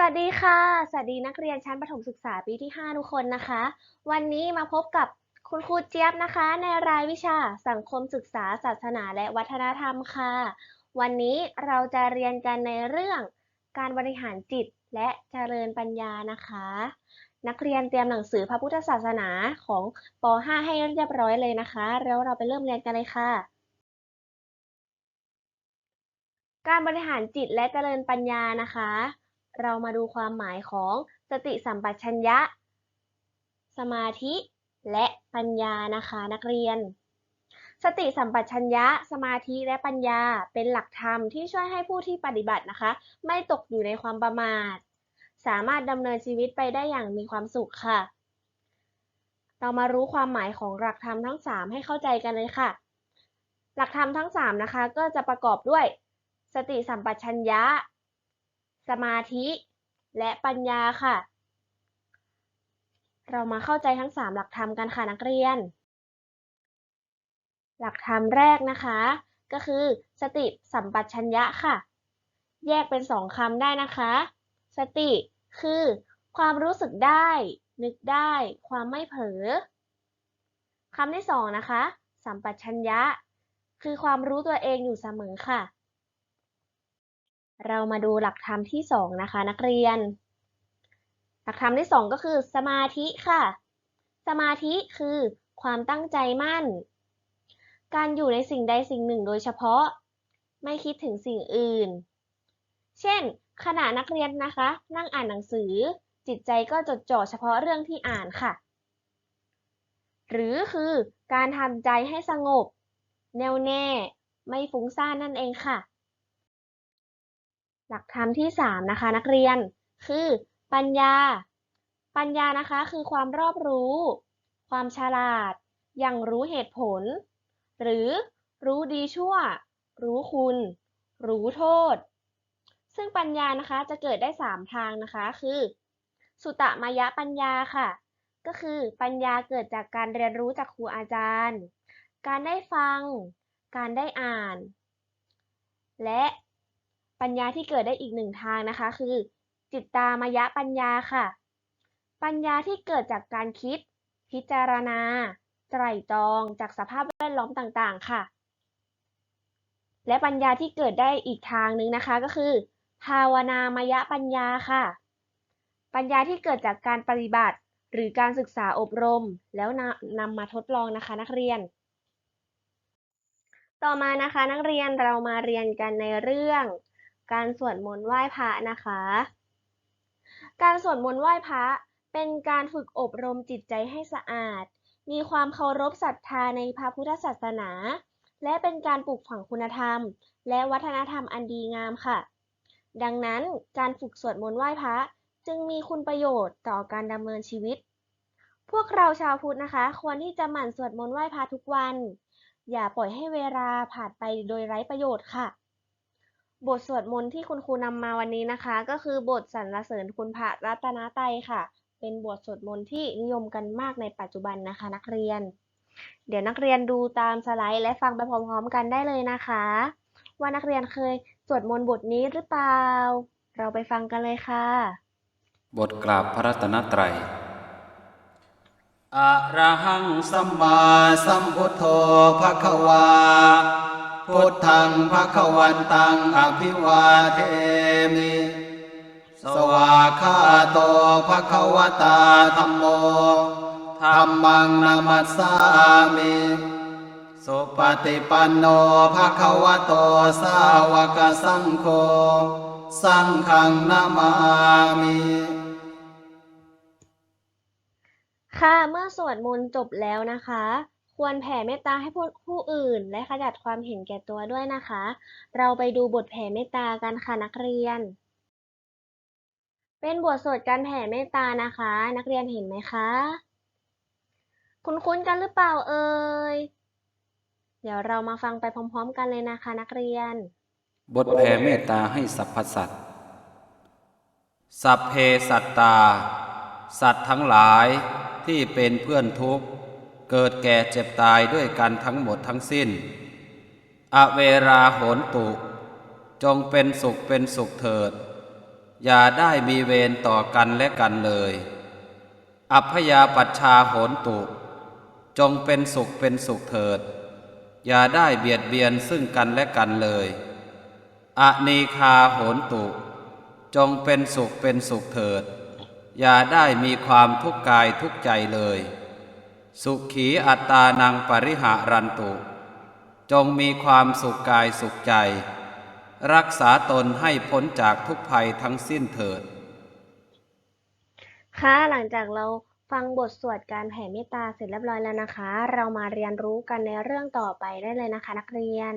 สวัสดีค่ะ สวัสดีนักเรียนชั้นประถมศึกษาปีที่ 5 ทุกคนนะคะ วันนี้มาพบกับคุณครูเจี๊ยบนะคะ ในรายวิชาสังคมศึกษาศาสนาและวัฒนธรรมค่ะ วันนี้เราจะเรียนกันในเรื่องการบริหารจิตและเจริญปัญญานะคะ นักเรียนเตรียมหนังสือพระพุทธศาสนาของป .5 ให้เรียบร้อยเลยนะคะ แล้วเราไปเริ่มเรียนกันเลยค่ะการบริหารจิตและเจริญปัญญานะคะ เรามาดูความหมายของสติสัมปชัญญะ สมาธิและปัญญานะคะนักเรียน สติสัมปชัญญะ สมาธิและปัญญาเป็นหลักธรรมที่ช่วยให้ผู้ที่ปฏิบัตินะคะ ไม่ตกอยู่ในความประมาท สามารถดำเนินชีวิตไปได้อย่างมีความสุขค่ะ เรามารู้ความหมายของหลักธรรมทั้ง 3 ให้เข้าใจกันเลยค่ะ หลักธรรมทั้ง 3 นะคะ ก็จะประกอบด้วย สติสัมปชัญญะ สมาธิ และปัญญาค่ะ เรามาเข้าใจทั้ง 3 หลักธรรมกันค่ะนักเรียน หลักธรรมแรกนะคะ ก็คือ สติสัมปชัญญะค่ะ แยกเป็น2คำได้นะคะ สติคือ ความรู้สึกได้ นึกได้ ความไม่เผลอคำที่2นะคะ สัมปชัญญะ คือความรู้ตัวเองอยู่เสมอค่ะ เรามาดูหลักธรรมที่ 2 นะคะ นักเรียน หลักธรรมที่ 2 ก็คือ สมาธิค่ะ สมาธิคือความตั้งใจมั่น การอยู่ในสิ่งใดสิ่งหนึ่งโดยเฉพาะ ไม่คิดถึงสิ่งอื่น เช่น ขณะนักเรียนนะคะ นั่งอ่านหนังสือ จิตใจก็จดจ่อเฉพาะเรื่องที่อ่านค่ะ หรือคือการทำใจให้สงบ แน่วแน่ ไม่ฟุ้งซ่านนั่นเองค่ะ หลักธรรมที่ 3 นะคะ นักเรียน คือปัญญา ปัญญานะคะคือความรอบรู้ ความฉลาด อย่างรู้เหตุผล หรือรู้ดีชั่ว รู้คุณ รู้โทษ ซึ่งปัญญานะคะจะเกิดได้ 3 ทางนะคะคือ สุตมยปัญญาค่ะ ก็คือปัญญาเกิดจากการเรียนรู้จากครูอาจารย์ การได้ฟัง การได้อ่าน และ ปัญญาที่เกิดได้อีกหนึ่งทางนะคะ คือ จิตตามยะปัญญาค่ะ ปัญญาที่เกิดจากการคิด พิจารณา ไตร่ตรองจากสภาพแวดล้อมต่างๆ ค่ะ และปัญญาที่เกิดได้อีกทางหนึ่งนะคะก็คือ ภาวนามยะปัญญาค่ะ ปัญญาที่เกิดจากการปฏิบัติ หรือการศึกษาอบรม แล้วนำนำมาทดลองนะคะนักเรียนต่อมานะคะนักเรียนเรามาเรียนกันในเรื่อง การสวดมนต์ไหว้พระนะคะ การสวดมนต์ไหว้พระเป็นการฝึกอบรมจิตใจให้สะอาด มีความเคารพศรัทธาในพระพุทธศาสนา และเป็นการปลูกฝังคุณธรรม และวัฒนธรรมอันดีงามค่ะ ดังนั้นการฝึกสวดมนต์ไหว้พระจึงมีคุณประโยชน์ต่อการดำเนินชีวิต พวกเราชาวพุทธนะคะ ควรที่จะหมั่นสวดมนต์ไหว้พระทุกวัน อย่าปล่อยให้เวลาผ่านไปโดยไร้ประโยชน์ค่ะ บทสวดมนต์ที่คุณครูนำมาวันนี้นะคะ ก็คือบทสรรเสริญคุณพระรัตนตรัยค่ะ เป็นบทสวดมนต์ที่นิยมกันมากในปัจจุบันนะคะ นักเรียน เดี๋ยวนักเรียนดูตามสไลด์และฟังไปพร้อมๆกันได้เลยนะคะ ว่านักเรียนเคยสวดมนต์บทนี้หรือเปล่า เราไปฟังกันเลยค่ะ บทกราบพระรัตนตรัยอะระหังสัมมาสัมพุทโธภะคะวา พุทธังภะควันตังอภิวาเทมิสวาคาโตภะควตาธัมโมธัมมังนามัสสามิสุปฏิปันโนภะคะวะโตสาวกสังโฆสังฆังนามามิ ค่ะ เมื่อสวดมนต์จบแล้วนะคะ ควรแผ่เมตตาให้ผู้อื่น และขจัดความเห็นแก่ตัวด้วยนะคะ เราไปดูบทแผ่เมตตากันค่ะนักเรียน เป็นบทสวดการแผ่เมตตานะคะ นักเรียนเห็นไหมคะ คุ้นๆกันหรือเปล่าเอ่ย เดี๋ยวเรามาฟังไปพร้อม ๆ กันเลยนะคะนักเรียน บทแผ่เมตตาให้สรรพสัตว์ สัพเพสัตตา สัตว์ทั้งหลายที่เป็นเพื่อนทุกข์ เกิดแก่เจ็บตายด้วยกันทั้งหมดทั้งสิ้น อเวราโหนตุ จงเป็นสุขเป็นสุขเถิด อย่าได้มีเวรต่อกันและกันเลย อัพยาปัชชาโหนตุ จงเป็นสุขเป็นสุขเถิด อย่าได้เบียดเบียนซึ่งกันและกันเลยอนีคาโหนตุ จงเป็นสุขเป็นสุขเถิด อย่าได้มีความทุกข์กายทุกใจเลย สุขีอัตตานังปริหารันตุ จงมีความสุขกายสุขใจ รักษาตนให้พ้นจากทุกภัยทั้งสิ้นเถิด ค่ะ หลังจากเราฟังบทสวดการแผ่เมตตาเสร็จเรียบร้อยแล้วนะคะ เรามาเรียนรู้กันในเรื่องต่อไปได้เลยนะคะ นักเรียน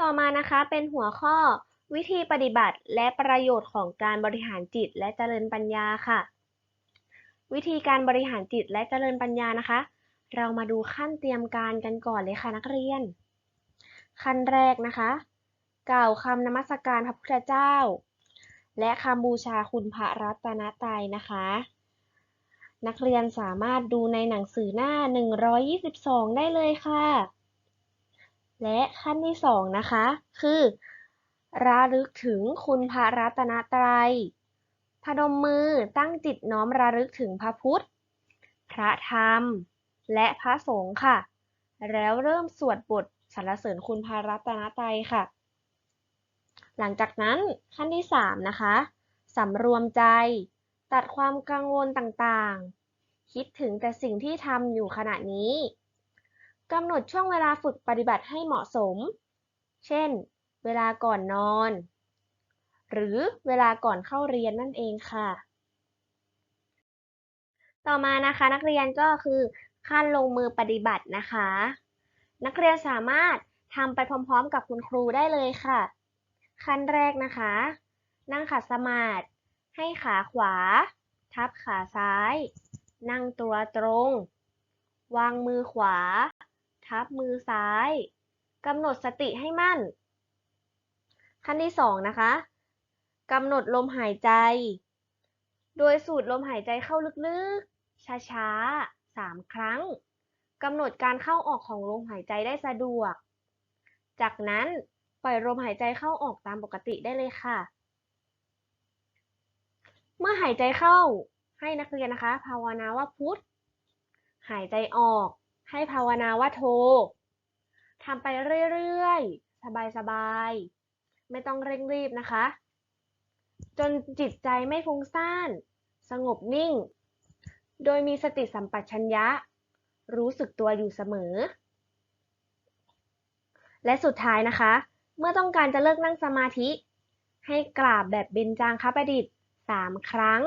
ต่อมานะคะเป็นหัวข้อวิธีปฏิบัติและประโยชน์ของการบริหารจิตและเจริญปัญญาค่ะ วิธีการบริหารจิตและเจริญปัญญานะคะ เรามาดูขั้นเตรียมการกันก่อนเลยค่ะนักเรียน ขั้นแรกนะคะ กล่าวคำนมัสการพระพุทธเจ้า และคำบูชาคุณพระรัตนตรัยนะคะ นักเรียนสามารถดูในหนังสือหน้า 122 ได้เลยค่ะ และขั้นที่สองนะคะ คือระลึกถึงคุณพระรัตนตรัย พนมมือตั้งจิตน้อมระลึกถึงพระพุทธ พระธรรม และพระสงฆ์ค่ะ แล้วเริ่มสวดบทสรรเสริญคุณพระรัตนตรัยค่ะ หลังจากนั้นขั้นที่สามนะคะสำรวมใจ ตัดความกังวลต่างๆ คิดถึงแต่สิ่งที่ทำอยู่ขณะนี้กำหนดช่วงเวลาฝึกปฏิบัติให้เหมาะสม เช่น เวลาก่อนนอน หรือเวลาก่อนเข้าเรียนนั่นเองค่ะ ต่อมานะคะนักเรียนก็คือขั้นลงมือปฏิบัตินะคะ นักเรียนสามารถทำไปพร้อมๆ กับคุณครูได้เลยค่ะ ขั้นแรกนะคะ นั่งขัดสมาธิให้ขาขวา ทับขาซ้าย นั่งตัวตรง วางมือขวา ทับมือซ้ายกำหนดสติให้มั่น ขั้นที่สองนะคะ กำหนดลมหายใจ โดยสูดลมหายใจเข้าลึกๆ ช้าๆสามครั้ง กำหนดการเข้าออกของลมหายใจได้สะดวก จากนั้นปล่อยลมหายใจเข้าออกตามปกติได้เลยค่ะ เมื่อหายใจเข้าให้นักเรียนนะคะ ภาวนาว่าพุทธหายใจออก ให้ภาวนาว่าโททำไปเรื่อยๆ สบายๆ ไม่ต้องเร่งรีบนะคะ จนจิตใจไม่ฟุ้งซ่าน สงบนิ่ง โดยมีสติสัมปชัญญะ รู้สึกตัวอยู่เสมอ และสุดท้ายนะคะ เมื่อต้องการจะเลิกนั่งสมาธิ ให้กราบแบบเบญจางคประดิษฐ์สามครั้ง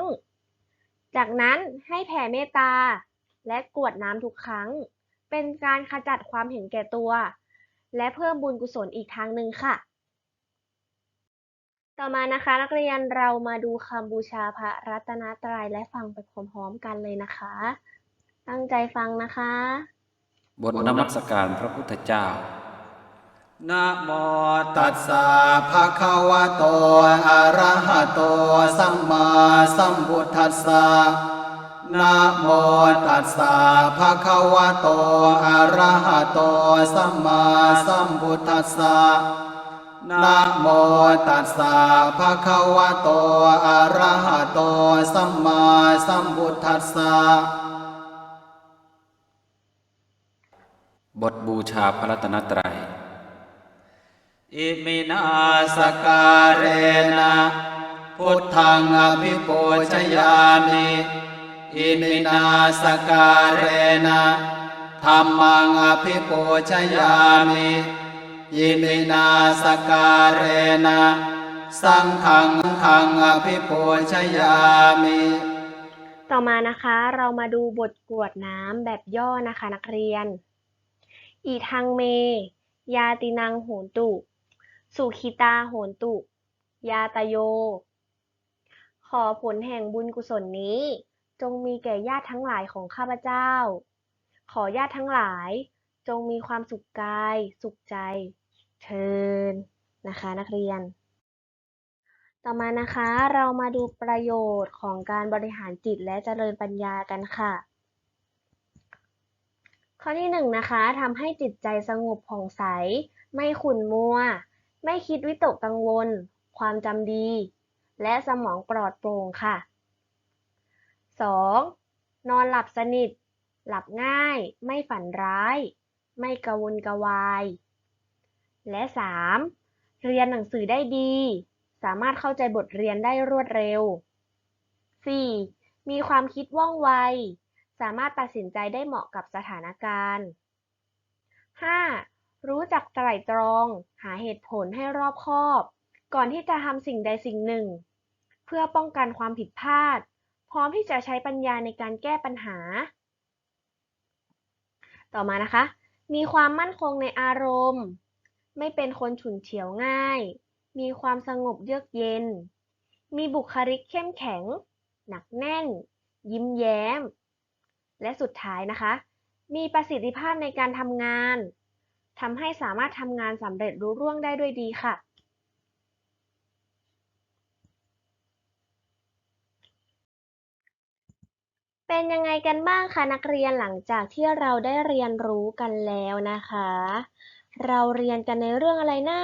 จากนั้นให้แผ่เมตตา และกวดน้ำทุกครั้ง เป็นการขจัดความเห็นแก่ตัว และเพิ่มบุญกุศลอีกทางหนึ่งค่ะ ต่อมานะคะ นักเรียนเรามาดูคำบูชาพระรัตนตรัยและฟังไปพร้อมๆกันเลยนะคะ ตั้งใจฟังนะคะบทนมัสการพระพุทธเจ้านะโมตัสสะภะคะวะโต อะระหะโต สัมมาสัมพุทธัสสะนะโมตัสสะภะคะวะโต อะระหะโต สัมมาสัมพุทธัสสะ นะโมตัสสะภะคะวะโต อะระหะโต สัมมาสัมพุทธัสสะ บทบูชาพระรัตนตรัย อิมินาสการเรนะพุทธังอภิปูชยามิอิมินาสการเรนะธรรมังอภิปูชยามิ อิมินาสการเรนะสังฆังขังอภิปูชยามิต่อมานะคะเรามาดูบทกวดน้ำแบบย่อนะคะนักเรียน อีทังเม ยาตินังโหนตุ สุขิตาโหนตุ ยาตโย ขอผลแห่งบุญกุศลนี้ จงมีแก่ญาติทั้งหลายของข้าพเจ้า ขอญาติทั้งหลาย จงมีความสุขกาย สุขใจ เชิญนะคะนักเรียน ต่อมานะคะเรามาดูประโยชน์ของการบริหารจิตและเจริญปัญญากันค่ะ ข้อที่หนึ่งนะคะทำให้จิตใจสงบผ่องใส ไม่ขุ่นมัว ไม่คิดวิตกกังวล ความจำดี และสมองปลอดโปร่งค่ะ 2. นอนหลับสนิท หลับง่าย ไม่ฝันร้าย ไม่กระวนกระวาย และ 3. เรียนหนังสือได้ดี สามารถเข้าใจบทเรียนได้รวดเร็ว 4. มีความคิดว่องไว สามารถตัดสินใจได้เหมาะกับสถานการณ์ 5. รู้จักไตร่ตรอง หาเหตุผลให้รอบคอบ ก่อนที่จะทำสิ่งใดสิ่งหนึ่ง เพื่อป้องกันความผิดพลาด พร้อมที่จะใช้ปัญญาในการแก้ปัญหา ต่อมานะคะ มีความมั่นคงในอารมณ์ ไม่เป็นคนฉุนเฉียวง่าย มีความสงบเยือกเย็น มีบุคลิกเข้มแข็ง หนักแน่น ยิ้มแย้ม และสุดท้ายนะคะ มีประสิทธิภาพในการทำงานทำให้สามารถทำงานสำเร็จรุ่ร่วงได้ด้วยดีค่ะ เป็นยังไงกันบ้างคะนักเรียนหลังจากที่เราได้เรียนรู้กันแล้วนะคะ เราเรียนกันในเรื่องอะไรนะ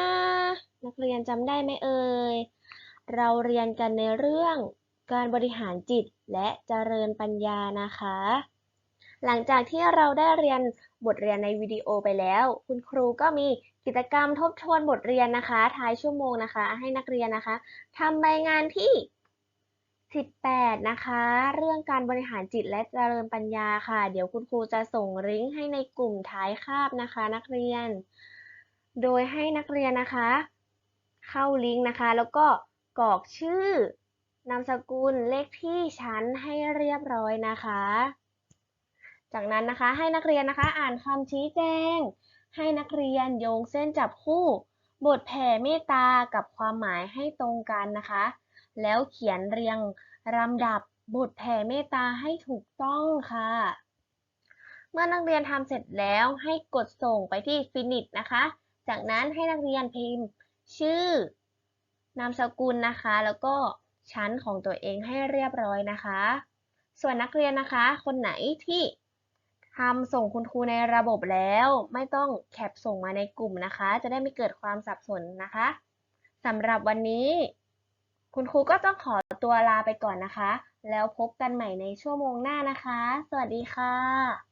นักเรียนจำได้ไหมเอ่ยเราเรียนกันในเรื่องการบริหารจิตและเจริญปัญญานะคะ หลังจากที่เราได้เรียนบทเรียนในวิดีโอไปแล้ว คุณครูก็มีกิจกรรมทบทวนบทเรียนนะคะ ท้ายชั่วโมงนะคะ ให้นักเรียนนะคะทำใบงานที่ 18 นะคะ เรื่องการบริหารจิตและเจริญปัญญาค่ะ เดี๋ยวคุณครูจะส่งลิงก์ให้ในกลุ่มท้ายคาบนะคะ นักเรียน โดยให้นักเรียนนะคะ เข้าลิงก์นะคะ แล้วก็กรอกชื่อนามสกุลเลขที่ชั้นให้เรียบร้อยนะคะ จากนั้นนะคะให้นักเรียนนะคะ อ่านคำชี้แจง ให้นักเรียนโยงเส้นจับคู่ บทแผ่เมตตากับความหมายให้ตรงกันนะคะ แล้วเขียนเรียงลำดับบทแผ่เมตตาให้ถูกต้องค่ะ เมื่อนักเรียนทำเสร็จแล้วให้กดส่งไปที่ Finish นะคะ จากนั้นให้นักเรียนพิมพ์ ชื่อนามสกุลนะคะ แล้วก็ชั้นของตัวเองให้เรียบร้อยนะคะ ส่วนนักเรียนนะคะ คนไหนที่ทำส่งคุณครูในระบบแล้วไม่ต้องแคปส่งมาในกลุ่มนะคะ จะได้ไม่เกิดความสับสนนะคะสำหรับวันนี้ คุณครูก็ต้องขอตัวลาไปก่อนนะคะ แล้วพบกันใหม่ในชั่วโมงหน้านะคะ สวัสดีค่ะ